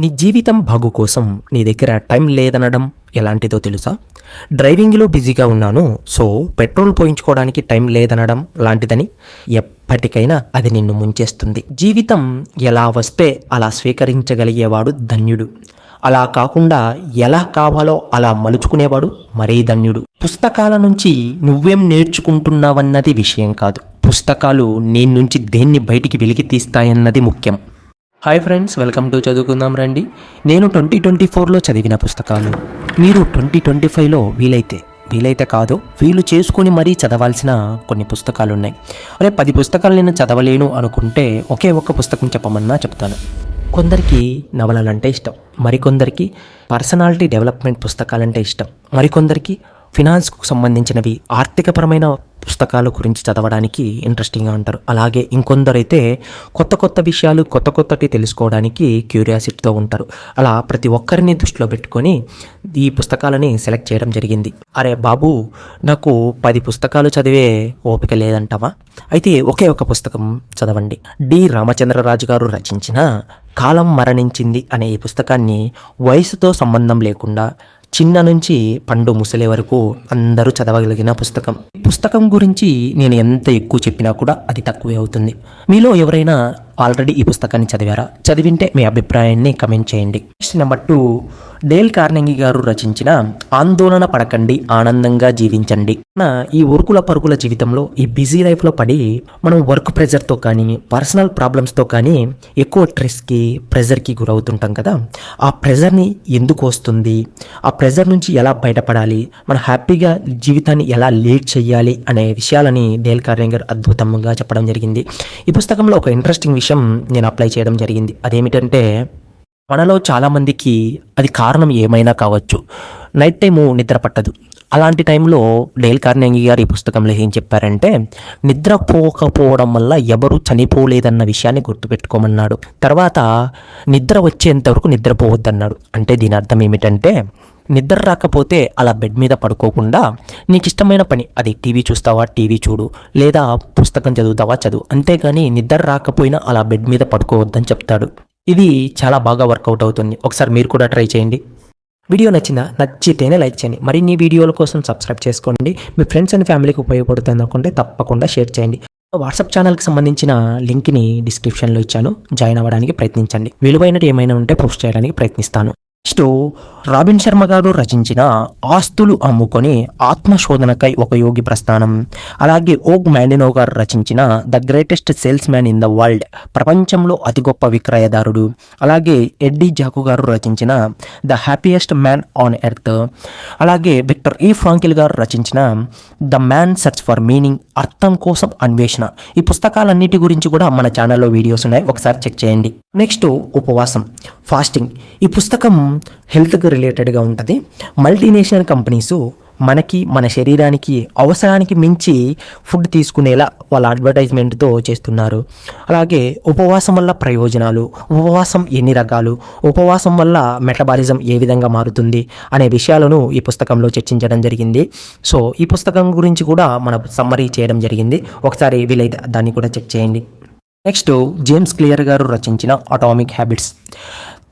నీ జీవితం బాగు కోసం నీ దగ్గర టైం లేదనడం ఎలాంటిదో తెలుసా? డ్రైవింగ్లో బిజీగా ఉన్నాను సో పెట్రోల్ పోయించుకోవడానికి టైం లేదనడం లాంటిదని ఎప్పటికైనా అది నిన్ను ముంచేస్తుంది. జీవితం ఎలా వస్తే అలా స్వీకరించగలిగేవాడు ధన్యుడు. అలా కాకుండా ఎలా కావాలో అలా మలుచుకునేవాడు మరీ ధన్యుడు. పుస్తకాల నుంచి నువ్వేం నేర్చుకుంటున్నావన్నది విషయం కాదు. పుస్తకాలు నీ నుంచి దేన్ని బయటికి వెలికి తీస్తాయన్నది ముఖ్యం. హాయ్ ఫ్రెండ్స్ వెల్కమ్ టు చదువుకుందాం రండి నేను ట్వంటీ ట్వంటీ ఫోర్లో చదివిన పుస్తకాలు. మీరు ట్వంటీ ట్వంటీ ఫైవ్లో వీలైతే వీలైతే కాదు వీలు చేసుకుని మరీ చదవాల్సిన కొన్ని పుస్తకాలు ఉన్నాయి అరే పది పుస్తకాలు నేను చదవలేను అనుకుంటే ఒకే ఒక్క పుస్తకం చెప్పమన్నా చెప్తాను. కొందరికి నవలలంటే ఇష్టం మరికొందరికి పర్సనాలిటీ డెవలప్మెంట్ పుస్తకాలంటే ఇష్టం మరికొందరికి ఫినాన్స్కు సంబంధించినవి ఆర్థికపరమైన పుస్తకాల గురించి చదవడానికి ఇంట్రెస్టింగ్గా ఉంటారు. అలాగే ఇంకొందరైతే కొత్త కొత్త విషయాలు కొత్త కొత్తటి తెలుసుకోవడానికి క్యూరియాసిటీతో ఉంటారు. అలా ప్రతి ఒక్కరిని దృష్టిలో పెట్టుకొని ఈ పుస్తకాలని సెలెక్ట్ చేయడం జరిగింది. అరే బాబు నాకు పది పుస్తకాలు చదివే ఓపిక లేదంటావా? అయితే ఒకే ఒక పుస్తకం చదవండి. డి. రామచంద్రరాజు గారు రచించిన కాలం మరణించింది అనే ఈ పుస్తకాన్ని వయసుతో సంబంధం లేకుండా చిన్న నుంచి పండు ముసలే వరకు అందరూ చదవగలిగిన పుస్తకం. ఈ పుస్తకం గురించి నేను ఎంత ఎక్కువ చెప్పినా కూడా అది తక్కువే అవుతుంది. మీలో ఎవరైనా ఆల్రెడీ ఈ పుస్తకాన్ని చదివారా? చదివింటే మీ అభిప్రాయాన్ని కమెంట్ చేయండి. Next number two Dale Carnegie గారు రచించిన ఆందోళన పడకండి ఆనందంగా జీవించండి మన ఈ ఉరుకుల పరుగుల జీవితంలో ఈ బిజీ లైఫ్లో పడి మనం వర్క్ ప్రెజర్తో కానీ పర్సనల్ ప్రాబ్లమ్స్తో కానీ ఎక్కువ స్ట్రెస్కి ప్రెజర్కి గురవుతుంటాం కదా. ఆ ప్రెజర్ని ఎందుకు వస్తుంది? ఆ ప్రెజర్ నుంచి ఎలా బయటపడాలి? మన హ్యాపీగా జీవితాన్ని ఎలా లీడ్ చేయాలి? అనే విషయాలని డేల్ కార్నెంగి గారు అద్భుతంగా చెప్పడం జరిగింది. ఈ పుస్తకంలో ఒక ఇంట్రెస్టింగ్ విషయం నేను అప్లై చేయడం జరిగింది. అదేమిటంటే మనలో చాలామందికి అది కారణం ఏమైనా కావచ్చు. నైట్ టైము నిద్ర పట్టదు. అలాంటి టైంలో డేల్ కార్నెంగి గారు ఈ పుస్తకంలో ఏం చెప్పారంటే నిద్రపోకపోవడం వల్ల ఎవరు చనిపోలేదన్న విషయాన్ని గుర్తుపెట్టుకోమన్నాడు. తర్వాత నిద్ర వచ్చేంత వరకు నిద్రపోవద్దన్నాడు. అంటే దీని అర్థం ఏమిటంటే నిద్ర రాకపోతే అలా బెడ్ మీద పడుకోకుండా నీకు ఇష్టమైన పని అది టీవీ చూస్తావా టీవీ చూడు లేదా పుస్తకం చదువుతావా చదువు. అంతేగాని నిద్ర రాకపోయినా అలా బెడ్ మీద పడుకోవద్దని చెప్తాడు. ఇది చాలా బాగా వర్కౌట్ అవుతుంది. ఒకసారి మీరు కూడా ట్రై చేయండి. వీడియో నచ్చిందా? నచ్చితేనే లైక్ చేయండి. మరిన్ని వీడియోల కోసం సబ్స్క్రైబ్ చేసుకోండి. మీ ఫ్రెండ్స్ అండ్ ఫ్యామిలీకి ఉపయోగపడుతుంది అనుకుంటే తప్పకుండా షేర్ చేయండి. వాట్సాప్ ఛానల్కి సంబంధించిన లింక్ని డిస్క్రిప్షన్లో ఇచ్చాను. జాయిన్ అవ్వడానికి ప్రయత్నించండి. విలువైనది ఏమైనా ఉంటే పోస్ట్ చేయడానికి ప్రయత్నిస్తాను. నెక్స్ట్ రాబిన్ శర్మ గారు రచించిన ఆస్తులు అమ్ముకొని ఆత్మశోధనకై ఒక యోగి ప్రస్థానం. అలాగే ఓగ్ మ్యాండినో గారు రచించిన the greatest salesman in the world ప్రపంచంలో అతి గొప్ప విక్రయదారుడు. అలాగే ఎడ్డీ జాకు గారు రచించిన the happiest man on earth. అలాగే విక్టర్ ఈ ఫ్రాంకిల్ గారు రచించిన the man search for meaning అర్థం కోసం అన్వేషణ. ఈ పుస్తకాలన్నిటి గురించి కూడా మన ఛానల్లో వీడియోస్ ఉన్నాయి. ఒకసారి చెక్ చేయండి. నెక్స్ట్ ఉపవాసం. ఫాస్టింగ్. ఈ పుస్తకం హెల్త్కి రిలేటెడ్గా ఉంటుంది. మల్టీనేషనల్ కంపెనీస్ మనకి మన శరీరానికి అవసరానికి మించి ఫుడ్ తీసుకునేలా వాళ్ళ అడ్వర్టైజ్మెంట్తో చేస్తున్నారు. అలాగే ఉపవాసం వల్ల ప్రయోజనాలు ఉపవాసం ఎన్ని రకాలు ఉపవాసం వల్ల మెటబాలిజం ఏ విధంగా మారుతుంది అనే విషయాలను ఈ పుస్తకంలో చర్చించడం జరిగింది. సో ఈ పుస్తకం గురించి కూడా మన సమ్మరీ చేయడం జరిగింది. ఒకసారి వీలైతే దాన్ని కూడా చెక్ చేయండి. నెక్స్ట్ జేమ్స్ క్లియర్ గారు రచించిన అటామిక్ హ్యాబిట్స్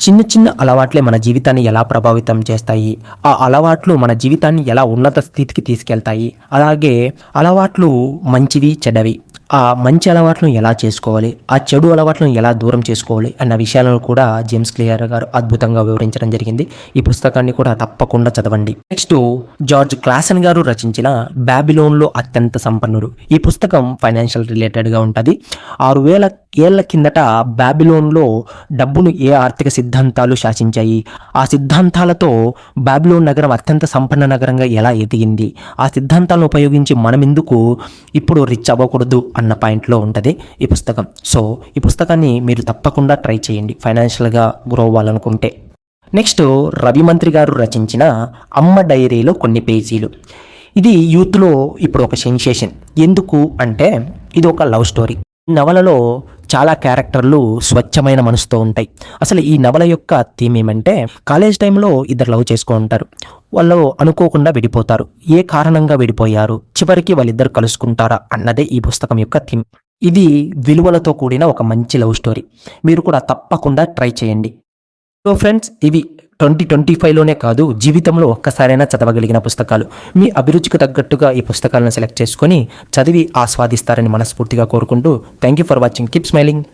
చిన్న చిన్న అలవాట్లే మన జీవితాన్ని ఎలా ప్రభావితం చేస్తాయి? ఆ అలవాట్లు మన జీవితాన్ని ఎలా ఉన్నత స్థితికి తీసుకెళ్తాయి? అలాగే అలవాట్లు మంచివి చెడ్డవి. ఆ మంచి అలవాట్లను ఎలా చేసుకోవాలి? ఆ చెడు అలవాట్లను ఎలా దూరం చేసుకోవాలి? అన్న విషయాలను కూడా జేమ్స్ క్లియర్ గారు అద్భుతంగా వివరించడం జరిగింది. ఈ పుస్తకాన్ని కూడా తప్పకుండా చదవండి. నెక్స్ట్ జార్జ్ క్లాసన్ గారు రచించిన బ్యాబిలోన్లో అత్యంత సంపన్నుడు. ఈ పుస్తకం ఫైనాన్షియల్ రిలేటెడ్గా ఉంటుంది. ఆరు వేల ఏళ్ళ కిందట బ్యాబిలోన్లో డబ్బును ఏ ఆర్థిక సిద్ధాంతాలు శాసించాయి? ఆ సిద్ధాంతాలతో బ్యాబిలోన్ నగరం అత్యంత సంపన్న నగరంగా ఎలా ఎదిగింది? ఆ సిద్ధాంతాలను ఉపయోగించి మనం ఎందుకు ఇప్పుడు రిచ్ అవ్వకూడదు అన్న పాయింట్లో ఉంటుంది ఈ పుస్తకం. సో ఈ పుస్తకాన్ని మీరు తప్పకుండా ట్రై చేయండి. ఫైనాన్షియల్గా గ్రో అవ్వాలనుకుంటే. నెక్స్ట్ రవి మంత్రి గారు రచించిన అమ్మ డైరీలో కొన్ని పేజీలు. ఇది యూత్లో ఇప్పుడు ఒక సెన్సేషన్. ఎందుకు అంటే ఇది ఒక లవ్ స్టోరీ. నవలలో చాలా క్యారెక్టర్లు స్వచ్ఛమైన మనసుతో ఉంటాయి. అసలు ఈ నవల యొక్క థీమ్ ఏమంటే కాలేజ్ టైంలో ఇద్దరు లవ్ చేసుకుంటారు. వాళ్ళు అనుకోకుండా విడిపోతారు. ఏ కారణంగా విడిపోయారు? చివరికి వాళ్ళిద్దరు కలుసుకుంటారా అన్నదే ఈ పుస్తకం యొక్క థీమ్. ఇది విలువలతో కూడిన ఒక మంచి లవ్ స్టోరీ. మీరు కూడా తప్పకుండా ట్రై చేయండి. సో ఫ్రెండ్స్ ఇవి ట్వంటీ ట్వంటీ ఫైవ్లోనే కాదు జీవితంలో ఒక్కసారైనా చదవగలిగిన పుస్తకాలు. మీ అభిరుచికి తగ్గట్టుగా ఈ పుస్తకాలను సెలెక్ట్ చేసుకొని చదివి ఆస్వాదిస్తారని మనస్ఫూర్తిగా కోరుకుంటూ thank you for watching. Keep smiling.